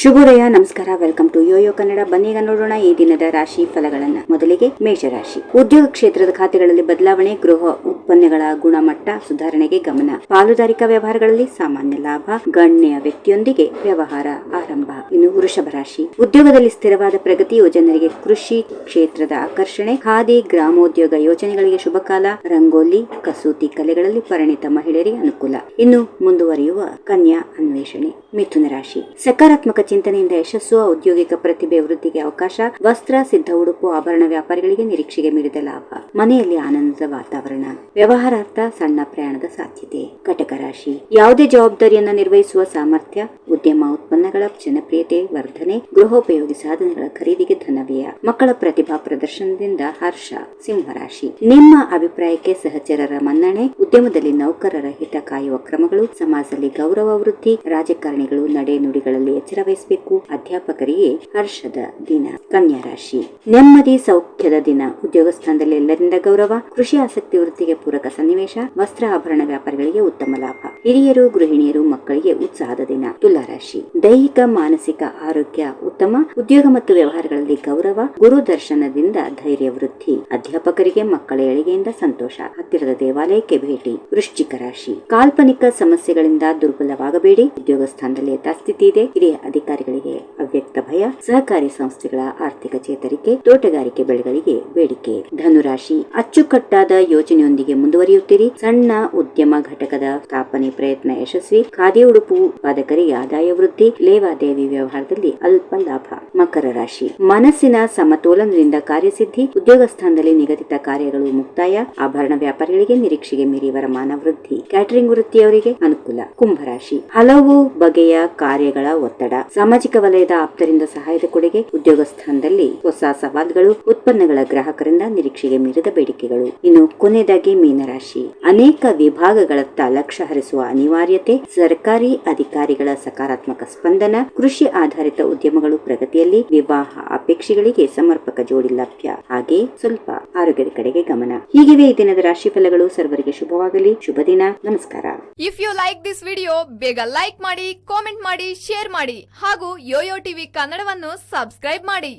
ಶುಭೋದಯ, ನಮಸ್ಕಾರ. Welcome to Yoyo Kannada ಬನ್ನೀಗ ನೋಡೋಣ ಈ ದಿನದ ರಾಶಿ ಫಲಗಳನ್ನ. ಮೊದಲಿಗೆ ಮೇಷರಾಶಿ. ಉದ್ಯೋಗ ಕ್ಷೇತ್ರದ ಖಾತೆಗಳಲ್ಲಿ ಬದಲಾವಣೆ, ಗೃಹ ಉತ್ಪನ್ನಗಳ ಗುಣಮಟ್ಟ ಸುಧಾರಣೆಗೆ ಗಮನ. ಪಾಲುದಾರಿಕಾ ವ್ಯವಹಾರಗಳಲ್ಲಿ ಸಾಮಾನ್ಯ ಲಾಭ, ಗಣ್ಯ ವ್ಯಕ್ತಿಯೊಂದಿಗೆ ವ್ಯವಹಾರ ಆರಂಭ. ಇನ್ನು ವೃಷಭ ರಾಶಿ. ಉದ್ಯೋಗದಲ್ಲಿ ಸ್ಥಿರವಾದ ಪ್ರಗತಿಯು ಜನರಿಗೆ ಕೃಷಿ ಕ್ಷೇತ್ರದ ಆಕರ್ಷಣೆ, ಖಾದಿ ಗ್ರಾಮೋದ್ಯೋಗ ಯೋಜನೆಗಳಿಗೆ ಶುಭಕಾಲ ರಂಗೋಲಿ, ಕಸೂತಿ ಕಲೆಗಳಲ್ಲಿ ಪರಿಣಿತ ಮಹಿಳೆಯರಿಗೆ ಅನುಕೂಲ. ಇನ್ನು ಮುಂದುವರಿಯುವ ಕನ್ಯಾ ಅನ್ವೇಷಣೆ. ಮಿಥುನ ರಾಶಿ. ಸಕಾರಾತ್ಮಕ ಚಿಂತನೆಯಿಂದ ಯಶಸ್ಸು, ಔದ್ಯೋಗಿಕ ಪ್ರತಿಭೆ ವೃದ್ಧಿಗೆ ಅವಕಾಶ, ವಸ್ತ್ರ, ಸಿದ್ಧ ಉಡುಪು, ಆಭರಣ ವ್ಯಾಪಾರಿಗಳಿಗೆ ನಿರೀಕ್ಷೆಗೆ ಮೀರಿದ ಲಾಭ. ಮನೆಯಲ್ಲಿ ಆನಂದದ ವಾತಾವರಣ. ವ್ಯವಹಾರಾರ್ಥ ಸಣ್ಣ ಪ್ರಯಾಣದ ಸಾಧ್ಯತೆ. ಕಟಕ ರಾಶಿ. ಯಾವುದೇ ಜವಾಬ್ದಾರಿಯನ್ನು ನಿರ್ವಹಿಸುವ ಸಾಮರ್ಥ್ಯ, ಉದ್ಯಮ ಉತ್ಪನ್ನಗಳ ಜನಪ್ರಿಯತೆ, ವರ್ಧನೆ, ಗೃಹೋಪಯೋಗಿ ಸಾಧನಗಳ ಖರೀದಿಗೆ ಧನವ್ಯಯ. ಮಕ್ಕಳ ಪ್ರತಿಭಾ ಪ್ರದರ್ಶನದಿಂದ ಹರ್ಷ. ಸಿಂಹರಾಶಿ ನಿಮ್ಮ ಅಭಿಪ್ರಾಯಕ್ಕೆ ಸಹಚರರ ಮನ್ನಣೆ, ಉದ್ಯಮದಲ್ಲಿ ನೌಕರರ ಹಿತ ಕಾಯುವ ಕ್ರಮಗಳು, ಸಮಾಜದಲ್ಲಿ ಗೌರವ ವೃದ್ಧಿ, ರಾಜಕಾರಣಿಗಳು ನಡೆ ನುಡಿಗಳಲ್ಲಿ ಎಚ್ಚರ ವಹಿಸಬೇಕು ಅಧ್ಯಾಪಕರಿಗೆ ಹರ್ಷದ ದಿನ. ಕನ್ಯಾ ರಾಶಿ. ನೆಮ್ಮದಿ, ಸೌಖ್ಯದ ದಿನ. ಉದ್ಯೋಗ ಸ್ಥಾನದಲ್ಲಿ ಎಲ್ಲರಿಂದ ಗೌರವ, ಕೃಷಿ ಆಸಕ್ತಿ ವೃತ್ತಿಗೆ ಪೂರಕ ಸನ್ನಿವೇಶ, ವಸ್ತ್ರ ಆಭರಣ ವ್ಯಾಪಾರಿಗಳಿಗೆ ಉತ್ತಮ ಲಾಭ. ಹಿರಿಯರು, ಗೃಹಿಣಿಯರು, ಮಕ್ಕಳಿಗೆ ಉತ್ಸಾಹದ ದಿನ. ತುಲಾ ರಾಶಿ. ದೈಹಿಕ, ಮಾನಸಿಕ ಆರೋಗ್ಯ ಉತ್ತಮ ಉದ್ಯೋಗ ಮತ್ತು ವ್ಯವಹಾರಗಳಲ್ಲಿ ಗೌರವ ಗುರು ದರ್ಶನದಿಂದ ಧೈರ್ಯ, ವೃದ್ಧಿ, ಅಧ್ಯಾಪಕರಿಗೆ ಮಕ್ಕಳ ಏಳಿಗೆಯಿಂದ ಸಂತೋಷ. ಹತ್ತಿರದ ದೇವಾಲಯಕ್ಕೆ ಭೇಟಿ. ವೃಶ್ಚಿಕ ರಾಶಿ. ಕಾಲ್ಪನಿಕ ಸಮಸ್ಯೆಗಳಿಂದ ದುರ್ಬಲವಾಗಬೇಡಿ. ಉದ್ಯೋಗ ಸ್ಥಾನದಲ್ಲಿ ಯಥಾಸ್ಥಿತಿ ಇದೆ. ಹಿರಿಯ ಅಧಿಕಾರಿಗಳಿಗೆ ಅವ್ಯಕ್ತ ಭಯ. ಸಹಕಾರಿ ಸಂಸ್ಥೆಗಳ ಆರ್ಥಿಕ ಚೇತರಿಕೆ. ತೋಟಗಾರಿಕೆ ಬೆಳೆಗಳಿಗೆ ಬೇಡಿಕೆ. ಧನುರಾಶಿ. ಅಚ್ಚುಕಟ್ಟಾದ ಯೋಜನೆಯೊಂದಿಗೆ ಮುಂದುವರಿಯುತ್ತೀರಿ. ಸಣ್ಣ ಉದ್ಯಮ ಘಟಕದ ಸ್ಥಾಪನೆ ಪ್ರಯತ್ನ ಯಶಸ್ವಿ. ಖಾದಿ ಉಡುಪು ಉತ್ಪಾದಕರಿಗೆ ಆದಾಯ ವೃದ್ಧಿ. ಲೇವಾದೇವಿ ವ್ಯವಹಾರದಲ್ಲಿ ಅಲ್ಪ ಲಾಭ ಮಕರ ರಾಶಿ. ಮನಸ್ಸಿನ ಸಮತೋಲನದಿಂದ ಕಾರ್ಯಸಿದ್ಧಿ. ಉದ್ಯೋಗ ಸ್ಥಾನದಲ್ಲಿ ನಿಗದಿತ ಕಾರ್ಯಗಳು ಮುಕ್ತಾಯ. ಆಭರಣ ವ್ಯಾಪಾರಿಗಳಿಗೆ ನಿರೀಕ್ಷೆಗೆ ಮೀರಿ ವರಮಾನ ವೃದ್ಧಿ. ಕ್ಯಾಟರಿಂಗ್ ವೃತ್ತಿಯವರಿಗೆ ಅನುಕೂಲ. ಕುಂಭರಾಶಿ ಹಲವು ಬಗೆಯ ಕಾರ್ಯಗಳ ಒತ್ತಡ. ಸಾಮಾಜಿಕ ವಲಯದ ಆಪ್ತರಿಂದ ಸಹಾಯದ ಕೊಡುಗೆ. ಉದ್ಯೋಗ ಸ್ಥಾನದಲ್ಲಿ ಹೊಸ ಸವಾಲುಗಳು. ಉತ್ಪನ್ನಗಳ ಗ್ರಾಹಕರಿಂದ ನಿರೀಕ್ಷೆಗೆ ಮೀರಿದ ಬೇಡಿಕೆಗಳು. ಇನ್ನು ಕೊನೆಯದಾಗಿ ಮೀನರಾಶಿ. ಅನೇಕ ವಿಭಾಗಗಳತ್ತ ಲಕ್ಷ್ಯ ಹರಿಸುವ ಅನಿವಾರ್ಯತೆ, ಸರ್ಕಾರಿ ಅಧಿಕಾರಿಗಳ ಸಕಾರಾತ್ಮಕ ಸ್ಪಂದನ, ಕೃಷಿ ಆಧಾರಿತ ಉದ್ಯಮಗಳು ಪ್ರಗತಿಯಲ್ಲಿ ವಿವಾಹ ಅಪೇಕ್ಷೆಗಳಿಗೆ ಸಮರ್ಪಕ ಜೋಡಿ ಲಭ್ಯ. ಹಾಗೆ ಸ್ವಲ್ಪ ಆರೋಗ್ಯದ ಕಡೆಗೆ ಗಮನ. ಹೀಗಿವೆ ಈ ದಿನದ ರಾಶಿ ಫಲಗಳು ಸರ್ವರಿಗೆ ಶುಭವಾಗಲಿ. ಶುಭ ದಿನ. ನಮಸ್ಕಾರ. If you like this video ಬೇಗ ಲೈಕ್ ಮಾಡಿ ಕಾಮೆಂಟ್ ಮಾಡಿ ಶೇರ್ ಮಾಡಿ ಹಾಗೂ ಯೋಯೋ ಟಿವಿ ಕನ್ನಡವನ್ನು ಸಬ್ಸ್ಕ್ರೈಬ್ ಮಾಡಿ.